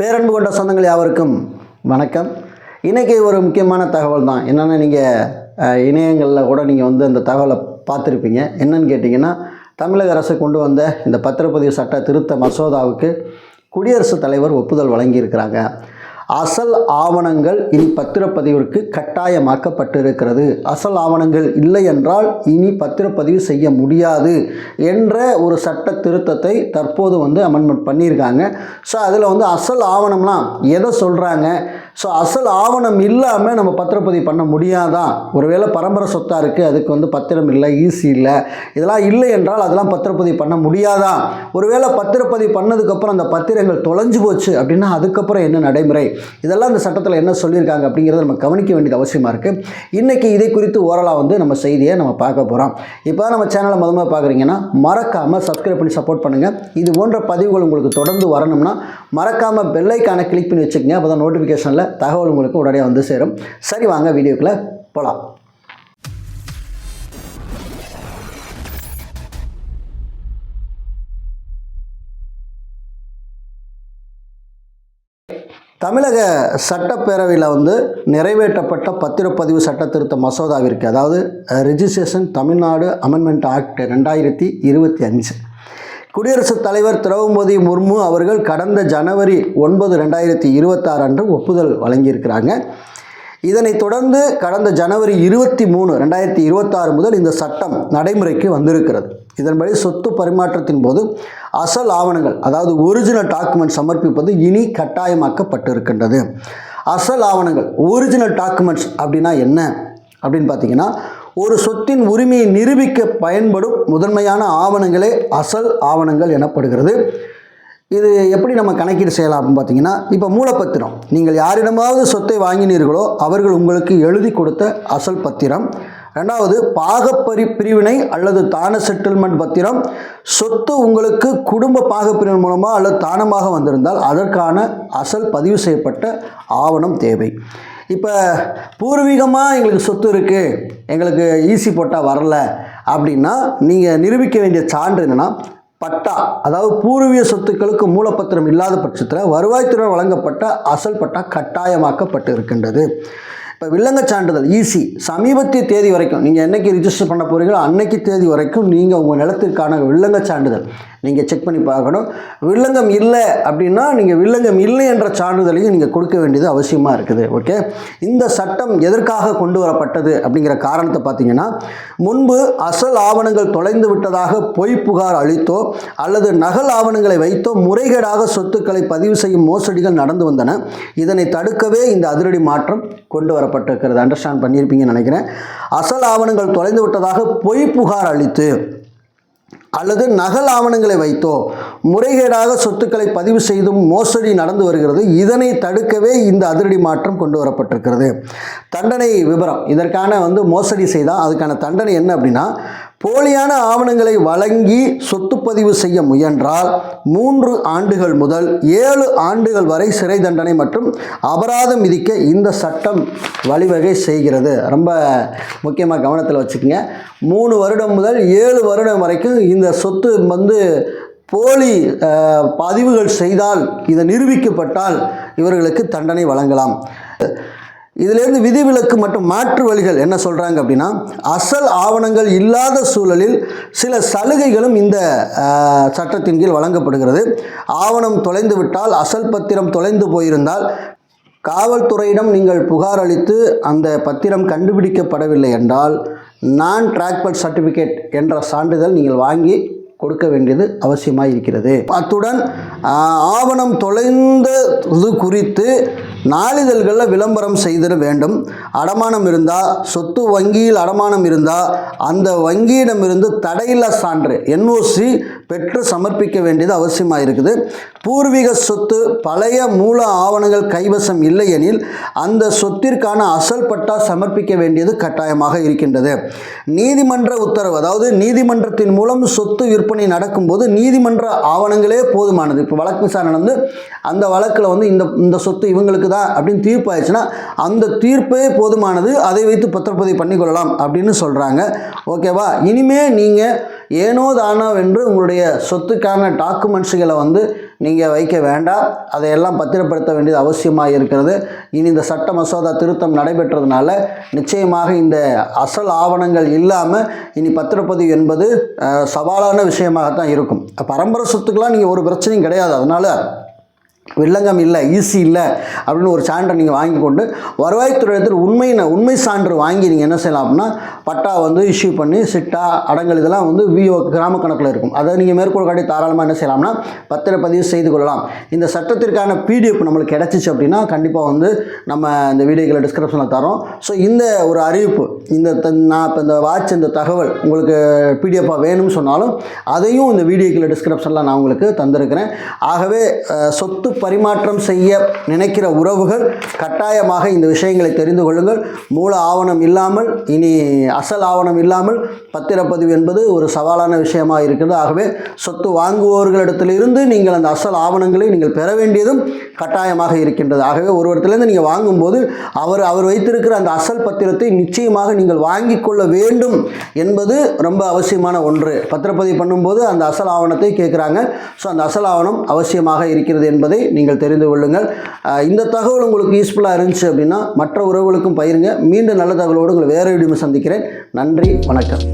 பேரன்பு கொண்ட சொந்தங்கள் யாவருக்கும் வணக்கம். இன்றைக்கி ஒரு முக்கியமான தகவல் தான். என்னென்னா நீங்கள் இணையங்களில் கூட நீங்கள் வந்து அந்த தகவலை பார்த்துருப்பீங்க. என்னன்னு கேட்டிங்கன்னா தமிழக அரசு கொண்டு வந்த இந்த பத்திரப்பதிவு சட்ட திருத்த மசோதாவுக்கு குடியரசுத் தலைவர் ஒப்புதல் வழங்கியிருக்கிறாங்க. அசல் ஆவணங்கள் இனி பத்திரப்பதிவிற்கு கட்டாயமாக்கப்பட்டிருக்கிறது. அசல் ஆவணங்கள் இல்லை என்றால் இனி பத்திரப்பதிவு செய்ய முடியாது என்ற ஒரு சட்ட திருத்தத்தை தற்போது வந்து அமெண்ட்மெண்ட் பண்ணியிருக்காங்க. ஸோ அதில் வந்து அசல் ஆவணம்லாம் எதை சொல்கிறாங்க ஸோ அசல் ஆவணம் இல்லாமல் நம்ம பத்திரப்பதிவு பண்ண முடியாதான் ஒருவேளை பரம்பரை சொத்தாக இருக்குது அதுக்கு வந்து பத்திரம் இல்லை ஈஸி இல்லை இதெல்லாம் இல்லை என்றால் அதெல்லாம் பத்திரப்பதிவு பண்ண முடியாதான் ஒருவேளை பத்திரப்பதிவு பண்ணதுக்கப்புறம் அந்த பத்திரங்கள் தொலைஞ்சு போச்சு அப்படின்னா அதுக்கப்புறம் என்ன நடைமுறை? இதெல்லாம் இந்த சட்டத்தில் என்ன சொல்லியிருக்காங்க அப்படிங்கிறத நம்ம கவனிக்க வேண்டியது அவசியமாக இருக்குது இன்றைக்கி இதை குறித்து ஓரலாக வந்து நம்ம செய்தியை நம்ம பார்க்க போகிறோம் இப்போ நம்ம சேனலை முதல்ல பார்க்குறீங்கன்னா மறக்காமல் சப்ஸ்கிரைப் பண்ணி சப்போர்ட் பண்ணுங்கள் இது போன்ற பதிவுகள் உங்களுக்கு தொடர்ந்து வரணும்னா மறக்காமல் பெல்லைக்கான கிளிக் பண்ணி வச்சுக்கோங்க. அப்போ தான் நோட்டிஃபிகேஷனில் தகவல் உங்களுக்கு உடனே வந்து சேரும். சரி வாங்க வீடியோக்குள்ளே போகலாம் தமிழக சட்டப்பேரவையில் வந்து நிறைவேற்றப்பட்ட பத்திரப்பதிவு சட்ட திருத்த மசோதாவிற்கு அதாவது ரிஜிஸ்ட்ரேஷன் தமிழ்நாடு அமெண்ட்மெண்ட் ஆக்ட் ரெண்டாயிரத்தி இருபத்தி அஞ்சு. குடியரசுத் தலைவர் திரௌபதி முர்மு அவர்கள் கடந்த ஜனவரி ஒன்பது ரெண்டாயிரத்தி இருபத்தாறு அன்று ஒப்புதல் வழங்கியிருக்கிறாங்க. இதனைத் தொடர்ந்து கடந்த ஜனவரி இருபத்தி மூணு ரெண்டாயிரத்தி இருபத்தாறு முதல் இந்த சட்டம் நடைமுறைக்கு வந்திருக்கிறது. இதன்படி சொத்து பரிமாற்றத்தின் போது அசல் ஆவணங்கள் அதாவது ஒரிஜினல் டாக்குமெண்ட் சமர்ப்பிப்பது இனி கட்டாயமாக்கப்பட்டிருக்கின்றது. அசல் ஆவணங்கள் ஒரிஜினல் டாக்குமெண்ட்ஸ் அப்படின்னா என்ன? அப்படின்னு பார்த்தீங்கன்னா ஒரு சொத்தின் உரிமையை நிரூபிக்க பயன்படும் முதன்மையான ஆவணங்களே அசல் ஆவணங்கள் எனப்படுகிறது. இது எப்படி நம்ம கணக்கீடு செய்யலாம் அப்படின்னு பார்த்தீங்கன்னா இப்போ மூலப்பத்திரம். நீங்கள் யாரிடமாவது சொத்தை வாங்கினீர்களோ அவர்கள் உங்களுக்கு எழுதி கொடுத்த அசல் பத்திரம். ரெண்டாவது பாகப்பரி பிரிவினை அல்லது தான செட்டில்மெண்ட் பத்திரம். சொத்து உங்களுக்கு குடும்ப பாகப்பிரிவின் மூலமாக அல்லது தானமாக வந்திருந்தால் அதற்கான அசல் பதிவு செய்யப்பட்ட ஆவணம் தேவை. இப்போ பூர்வீகமாக எங்களுக்கு சொத்து இருக்குது எங்களுக்கு ஈசி போட்டால் வரல அப்படின்னா நீங்கள் நிரூபிக்க வேண்டிய சான்று என்னென்னா பட்டா. அதாவது பூர்வீக சொத்துக்களுக்கு மூலப்பத்திரம் இல்லாத பட்சத்தில் வருவாய்த்துறை வழங்கப்பட்ட அசல் பட்டா கட்டாயமாக்கப்பட்டு இருக்கின்றது இப்போ வில்லங்க சான்றிதழ் ஈஸி சமீபத்திய தேதி வரைக்கும் நீங்கள் என்னைக்கு ரிஜிஸ்டர் பண்ண போகிறீங்களோ அன்னைக்கு தேதி வரைக்கும் நீங்கள் உங்கள் நிலத்திற்கான வில்லங்க சான்றிதழ் நீங்கள் செக் பண்ணி பார்க்கணும். வில்லங்கம் இல்லை அப்படின்னா நீங்கள் வில்லங்கம் இல்லை என்ற சான்றிதழையும் நீங்கள் கொடுக்க வேண்டியது அவசியமாக இருக்குது. ஓகே இந்த சட்டம் எதற்காக கொண்டு வரப்பட்டது அப்படிங்கிற காரணத்தை பார்த்தீங்கன்னா முன்பு அசல் ஆவணங்கள் தொலைந்து விட்டதாக பொய் புகார் அளித்தோ அல்லது நகல் ஆவணங்களை வைத்தோ முறைகேடாக சொத்துக்களை பதிவு செய்யும் மோசடிகள் நடந்து வந்தன. இதனை தடுக்கவே இந்த அதிரடி மாற்றம் கொண்டு வரப்பட்டிருக்கிறது அண்டர்ஸ்டாண்ட் பண்ணியிருப்பீங்கன்னு நினைக்கிறேன். அசல் ஆவணங்கள் தொலைந்து விட்டதாக பொய் புகார் அளித்து அல்லது நகல் ஆவணங்களை வைத்தோ முறைகேடாக சொத்துக்களை பதிவு செய்தும் மோசடி நடந்து வருகிறது. இதனை தடுக்கவே இந்த அதிரடி மாற்றம் கொண்டு வரப்பட்டிருக்கிறது. தண்டனை விவரம் இதற்கான வந்து மோசடி செய்தால் அதுக்கான தண்டனை என்ன அப்படின்னா போலியான ஆவணங்களை வழங்கி சொத்து பதிவு செய்ய முயன்றால் மூன்று ஆண்டுகள் முதல் ஏழு ஆண்டுகள் வரை சிறை தண்டனை மற்றும் அபராதம் விதிக்க இந்த சட்டம் வழிவகை செய்கிறது. ரொம்ப முக்கியமாக கவனத்தில் வச்சுக்கோங்க. மூணு வருடம் முதல் ஏழு வருடம் வரைக்கும் இந்த சொத்து வந்து போலி பதிவுகள் செய்தால் இதை நிரூபிக்கப்பட்டால் இவர்களுக்கு தண்டனை வழங்கலாம். இதிலிருந்து விதிவிலக்கு மற்றும் மாற்று வழிகள் என்ன சொல்கிறாங்க அப்படின்னா அசல் ஆவணங்கள் இல்லாத சூழலில் சில சலுகைகளும் இந்த சட்டத்தின் கீழ் வழங்கப்படுகிறது. ஆவணம் தொலைந்து விட்டால் அசல் பத்திரம் தொலைந்து போயிருந்தால் காவல்துறையிடம் நீங்கள் புகார் அளித்து அந்த பத்திரம் கண்டுபிடிக்கப்படவில்லை என்றால் நான் ட்ராக்பட் சர்டிஃபிகேட் என்ற சான்றிதழ் நீங்கள் வாங்கி கொடுக்க வேண்டியது அவசியமாக இருக்கிறது அத்துடன் ஆவணம் தொலைந்தது குறித்து நாளிதழ்களில் விளம்பரம் செய்திட வேண்டும். அடமானம் இருந்தால் சொத்து வங்கியில் அடமானம் இருந்தால் அந்த வங்கியிடமிருந்து தடையில்லா சான்று என்ஓசி பெற்று சமர்ப்பிக்க வேண்டியது அவசியமாக இருக்குது பூர்வீக சொத்து பழைய மூல ஆவணங்கள் கைவசம் இல்லையெனில் அந்த சொத்திற்கான அசல் பட்டா சமர்ப்பிக்க வேண்டியது கட்டாயமாக இருக்கின்றது. நீதிமன்ற உத்தரவு அதாவது நீதிமன்றத்தின் மூலம் சொத்து விற்பனை நடக்கும்போது நீதிமன்ற ஆவணங்களே போதுமானது. இப்போ வழக்கு விசாரணை வந்து அந்த வழக்கில் வந்து இந்த இந்த சொத்து இவங்களுக்கு தான் அப்படின்னு தீர்ப்பு ஆயிடுச்சுன்னா அந்த தீர்ப்பே போதுமானது அதை வைத்து பத்திரப்பதிவு பண்ணிக்கொள்ளலாம் அப்படின்னு சொல்கிறாங்க ஓகேவா? இனிமே நீங்கள் ஏனோ தானோ என்று உங்களுடைய சொத்துக்கான டாக்குமெண்ட்ஸுகளை வந்து நீங்கள் வைக்க வேண்டாம். அதையெல்லாம் பத்திரப்படுத்த வேண்டியது அவசியமாக இருக்கிறது. இனி இந்த சட்ட மசோதா திருத்தம் நடைபெற்றதுனால நிச்சயமாக இந்த அசல் ஆவணங்கள் இல்லாமல் இனி பத்திரப்பதிவு என்பது சவாலான விஷயமாகத்தான் இருக்கும். பரம்பரை சொத்துக்கெலாம் நீங்கள் ஒரு பிரச்சனையும் கிடையாது. அதனால் வில்லங்கம் இல்லை ஈஸி இல்லை அப்படின்னு ஒரு சான்றை நீங்கள் வாங்கி கொண்டு வருவாய்த்துறையத்தில் உண்மை உண்மை சான்று வாங்கி நீங்கள் என்ன செய்யலாம் அப்படின்னா பட்டா வந்து இஷ்யூ பண்ணி சிட்டா அடங்கல் இதெல்லாம் வந்து விஓ கிராம கணக்கில் இருக்கும். அதை நீங்கள் மேற்கோள் காட்டி தாராளமாக என்ன செய்யலாம்னா பத்திரப்பதிவு செய்து கொள்ளலாம். இந்த சட்டத்திற்கான பிடிஎஃப் நம்மளுக்கு கிடச்சிச்சு அப்படின்னா கண்டிப்பாக வந்து நம்ம இந்த வீடியோக்களை டிஸ்கிரிப்ஷனில் தரோம். ஸோ இந்த ஒரு அறிவிப்பு இந்த நான் இப்போ இந்த வாட்ச் இந்த தகவல் உங்களுக்கு பிடிஎஃபாக வேணும்னு சொன்னாலும் அதையும் இந்த வீடியோக்களை டிஸ்கிரிப்ஷனில் நான் உங்களுக்கு தந்திருக்கிறேன். ஆகவே சொத்து கருத்து பரிமாற்றம் செய்ய நினைக்கிற உறவுகள் கட்டாயமாக இந்த விஷயங்களை தெரிந்து கொள்ளுங்கள். மூல ஆவணம் இல்லாமல் இனி அசல் ஆவணம் இல்லாமல் பத்திரப்பதிவு என்பது ஒரு சவாலான விஷயமாக இருக்கிறது ஆகவே சொத்து வாங்குவோர்களிடத்திலிருந்து நீங்கள் அந்த அசல் ஆவணங்களை நீங்கள் பெற வேண்டியதும் கட்டாயமாக இருக்கின்றது. ஆகவே ஒருவரத்திலிருந்து நீங்கள் வாங்கும்போது அவர் அவர் வைத்திருக்கிற அந்த அசல் பத்திரத்தை நிச்சயமாக நீங்கள் வாங்கி கொள்ள வேண்டும் என்பது ரொம்ப அவசியமான ஒன்று. பத்திரப்பதிவு பண்ணும்போது அந்த அசல் ஆவணத்தை கேட்குறாங்க. ஸோ அந்த அசல் ஆவணம் அவசியமாக இருக்கிறது என்பதை நீங்கள் தெரிந்து கொள்ளுங்கள். இந்த தகவல் உங்களுக்கு யூஸ்ஃபுல்லாக இருந்துச்சு அப்படின்னா மற்ற உறவுகளுக்கும் பயிருங்க மீண்டும் நல்ல தகவலோடு உங்களை வேறு வீடியோ சந்திக்கிறேன். நன்றி வணக்கம்.